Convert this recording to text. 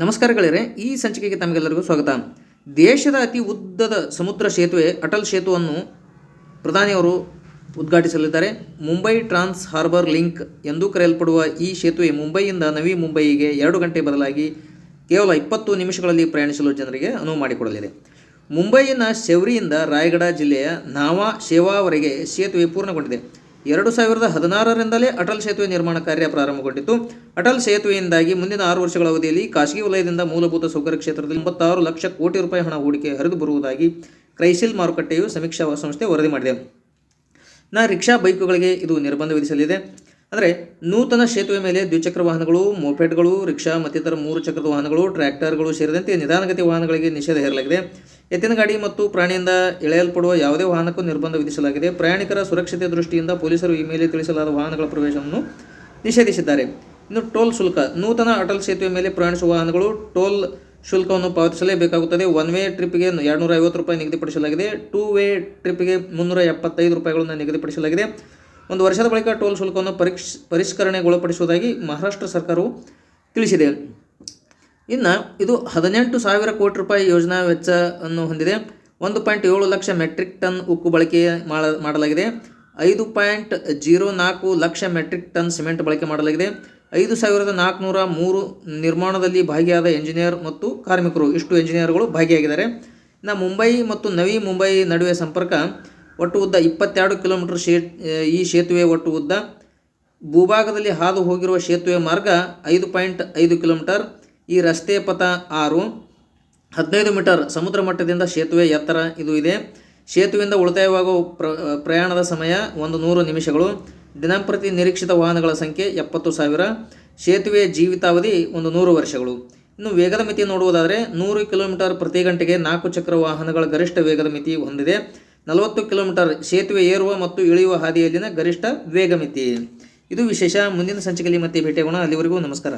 ನಮಸ್ಕಾರ ಈ ಸಂಚಿಕೆಗೆ ತಮಗೆಲ್ಲರಿಗೂ ಸ್ವಾಗತ. ದೇಶದ ಅತಿ ಉದ್ದದ ಸಮುದ್ರ ಸೇತುವೆ, ಅಟಲ್ ಸೇತುವನ್ನು ಪ್ರಧಾನಿಯವರು ಉದ್ಘಾಟಿಸಲಿದ್ದಾರೆ. ಮುಂಬೈ ಟ್ರಾನ್ಸ್ ಹಾರ್ಬರ್ ಲಿಂಕ್ ಎಂದು ಕರೆಯಲ್ಪಡುವ ಈ ಸೇತುವೆ ಮುಂಬೈಯಿಂದ ನವಿ ಮುಂಬೈಗೆ ಎರಡು ಗಂಟೆ ಬದಲಾಗಿ ಕೇವಲ ಇಪ್ಪತ್ತು ನಿಮಿಷಗಳಲ್ಲಿ ಪ್ರಯಾಣಿಸಲು ಜನರಿಗೆ ಅನುವು ಮಾಡಿಕೊಡಲಿದೆ. ಮುಂಬೈನ ಶೆವ್ರಿಯಿಂದ ರಾಯಗಢ ಜಿಲ್ಲೆಯ ನಾವಾ ಶೇವಾವರೆಗೆ ಸೇತುವೆ ಪೂರ್ಣಗೊಂಡಿದೆ. ಎರಡು ಸಾವಿರದ ಹದಿನಾರರಿಂದಲೇ ಅಟಲ್ ಸೇತುವೆ ನಿರ್ಮಾಣ ಕಾರ್ಯ ಪ್ರಾರಂಭಗೊಂಡಿತ್ತು. ಅಟಲ್ ಸೇತುವೆಯಿಂದಾಗಿ ಮುಂದಿನ ಆರು ವರ್ಷಗಳ ಅವಧಿಯಲ್ಲಿ ಖಾಸಗಿ ವಲಯದಿಂದ ಮೂಲಭೂತ ಸೌಕರ್ಯ ಕ್ಷೇತ್ರದಲ್ಲಿ ಎಂಬತ್ತಾರು ಲಕ್ಷ ಕೋಟಿ ರೂಪಾಯಿ ಹಣ ಹೂಡಿಕೆ ಹರಿದು ಬರುವುದಾಗಿ ಕ್ರೈಸಿಲ್ ಮಾರುಕಟ್ಟೆಯು ಸಮೀಕ್ಷಾ ಸಂಸ್ಥೆ ವರದಿ ಮಾಡಿದೆ. ನಾ ರಿಕ್ಷಾ ಬೈಕುಗಳಿಗೆ ಇದು ನಿರ್ಬಂಧ ವಿಧಿಸಲಿದೆ. ಅಂದರೆ ನೂತನ ಸೇತುವೆ ಮೇಲೆ ದ್ವಿಚಕ್ರ ವಾಹನಗಳು ಮೋಪೆಡ್ಗಳು ರಿಕ್ಷಾ ಮತ್ತಿತರ ಮೂರು ಚಕ್ರದ ವಾಹನಗಳು ಟ್ರ್ಯಾಕ್ಟರ್ಗಳು ಸೇರಿದಂತೆ ನಿಧಾನಗತಿ ವಾಹನಗಳಿಗೆ ನಿಷೇಧ ಹೇರಲಾಗಿದೆ. ಎತ್ತಿನ ಗಾಡಿ ಮತ್ತು ಪ್ರಾಣಿಯಿಂದ ಎಳೆಯಲ್ಪಡುವ ಯಾವುದೇ ವಾಹನಕ್ಕೂ ನಿರ್ಬಂಧ ವಿಧಿಸಲಾಗಿದೆ. ಪ್ರಯಾಣಿಕರ ಸುರಕ್ಷತೆ ದೃಷ್ಟಿಯಿಂದ ಪೊಲೀಸರು ಈ ಮೇಲೆ ತಿಳಿಸಲಾದ ವಾಹನಗಳ ಪ್ರವೇಶವನ್ನು ನಿಷೇಧಿಸಿದ್ದಾರೆ. ಇನ್ನು ಟೋಲ್ ಶುಲ್ಕ, ನೂತನ ಅಟಲ್ ಸೇತುವೆ ಮೇಲೆ ಪ್ರಯಾಣಿಸುವ ವಾಹನಗಳು ಟೋಲ್ ಶುಲ್ಕವನ್ನು ಪಾವತಿಸಲೇಬೇಕಾಗುತ್ತದೆ. ಒನ್ ವೇ ಟ್ರಿಪ್ಗೆ ಎರಡುನೂರ ಐವತ್ತು ರೂಪಾಯಿ ನಿಗದಿಪಡಿಸಲಾಗಿದೆ. ಟೂ ವೇ ಟ್ರಿಪ್ಗೆ ಮುನ್ನೂರ ಎಪ್ಪತ್ತೈದು ರೂಪಾಯಿಗಳನ್ನು ನಿಗದಿಪಡಿಸಲಾಗಿದೆ. ಒಂದು ವರ್ಷದ ಬಳಿಕ ಟೋಲ್ ಶುಲ್ಕವನ್ನು ಪರೀಕ್ಷ, ಪರಿಷ್ಕರಣೆಗೊಳಪಡಿಸುವುದಾಗಿ ಮಹಾರಾಷ್ಟ್ರ ಸರ್ಕಾರವು ತಿಳಿಸಿದೆ. ಇನ್ನು ಇದು ಹದಿನೆಂಟು ಸಾವಿರ ಕೋಟಿ ರೂಪಾಯಿ ಯೋಜನಾ ವೆಚ್ಚವನ್ನು ಹೊಂದಿದೆ. ಒಂದು ಪಾಯಿಂಟ್ ಏಳು ಲಕ್ಷ ಮೆಟ್ರಿಕ್ ಟನ್ ಉಕ್ಕು ಬಳಕೆ ಮಾಡ, ಮಾಡಲಾಗಿದೆ. ಐದು ಪಾಯಿಂಟ್ ಜೀರೋ ನಾಲ್ಕು ಲಕ್ಷ ಮೆಟ್ರಿಕ್ ಟನ್ ಸಿಮೆಂಟ್ ಬಳಕೆ ಮಾಡಲಾಗಿದೆ. ಐದು ಸಾವಿರದ ನಾಲ್ಕುನೂರ ಮೂರು ನಿರ್ಮಾಣದಲ್ಲಿ ಭಾಗಿಯಾದ ಎಂಜಿನಿಯರ್ ಮತ್ತು ಕಾರ್ಮಿಕರು. ಇಷ್ಟು ಎಂಜಿನಿಯರ್ಗಳು ಭಾಗಿಯಾಗಿದ್ದಾರೆ. ಇನ್ನು ಮುಂಬೈ ಮತ್ತು ನವಿ ಮುಂಬೈ ನಡುವೆ ಸಂಪರ್ಕ ಒಟ್ಟು ಉದ್ದ ಇಪ್ಪತ್ತೆರಡು ಕಿಲೋಮೀಟರ್ ಶೇ ಈ ಸೇತುವೆ ಒಟ್ಟು ಉದ್ದ ಭೂಭಾಗದಲ್ಲಿ ಹಾದು ಹೋಗಿರುವ ಸೇತುವೆ ಮಾರ್ಗ ಐದು ಪಾಯಿಂಟ್ ಐದು ಕಿಲೋಮೀಟರ್, ಈ ರಸ್ತೆ ಪಥ ಆರು, ಹದಿನೈದು ಮೀಟರ್ ಸಮುದ್ರ ಮಟ್ಟದಿಂದ ಸೇತುವೆ ಎತ್ತರ ಇದು ಇದೆ. ಸೇತುವೆಯಿಂದ ಉಳಿತಾಯವಾಗುವ ಪ್ರ, ಪ್ರಯಾಣದ ಸಮಯ ಒಂದು ನೂರು ನಿಮಿಷಗಳು. ದಿನಂಪ್ರತಿ ನಿರೀಕ್ಷಿತ ವಾಹನಗಳ ಸಂಖ್ಯೆ ಎಪ್ಪತ್ತು ಸಾವಿರ. ಸೇತುವೆಯ ಜೀವಿತಾವಧಿ ಒಂದು ನೂರು ವರ್ಷಗಳು. ಇನ್ನು ವೇಗದ ಮಿತಿ ನೋಡುವುದಾದರೆ ನೂರು ಕಿಲೋಮೀಟರ್ ಪ್ರತಿ ಗಂಟೆಗೆ ನಾಲ್ಕು ಚಕ್ರ ವಾಹನಗಳ ಗರಿಷ್ಠ ವೇಗದ ಮಿತಿ ಹೊಂದಿದೆ. ನಲವತ್ತು ಕಿಲೋಮೀಟರ್ ಸೇತುವೆ ಏರುವ ಮತ್ತು ಇಳಿಯುವ ಹಾದಿಯಲ್ಲಿನ ಗರಿಷ್ಠ ವೇಗಮಿತಿ. ಇದು ವಿಶೇಷ. ಮುಂದಿನ ಸಂಚಿಕೆಯಲ್ಲಿ ಮತ್ತೆ ಭೇಟಿಯಾಗೋಣ. ಅಲ್ಲಿವರೆಗೂ ನಮಸ್ಕಾರ.